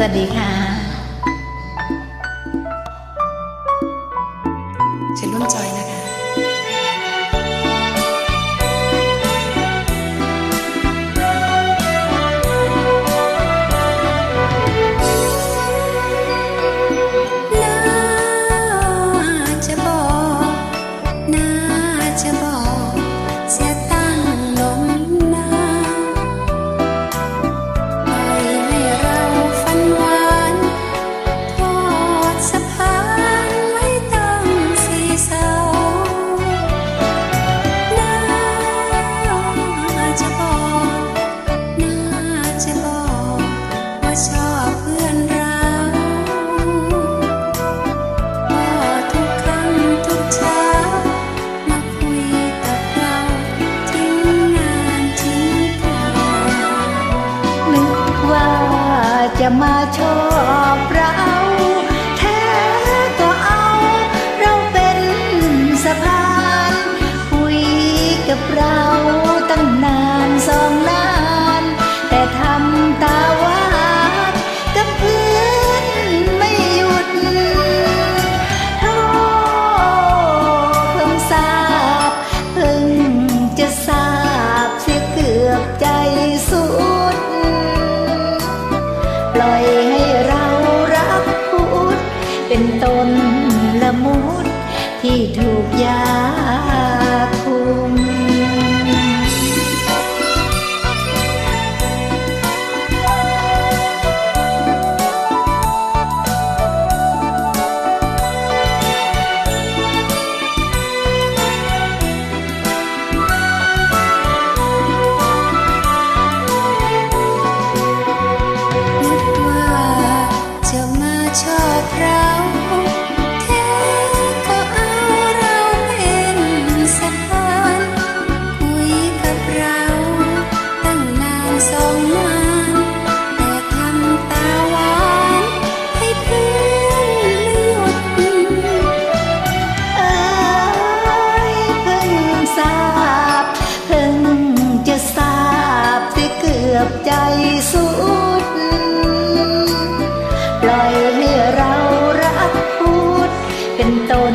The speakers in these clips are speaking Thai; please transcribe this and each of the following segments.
สวัสดีค่ะฉันร่วมจอยนะ มาชอบรัก ถูกยา ดใจสุด ปล่อยให้เรารักพูด เป็นตน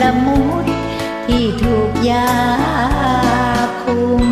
ละมุดที่ถูกยาคุม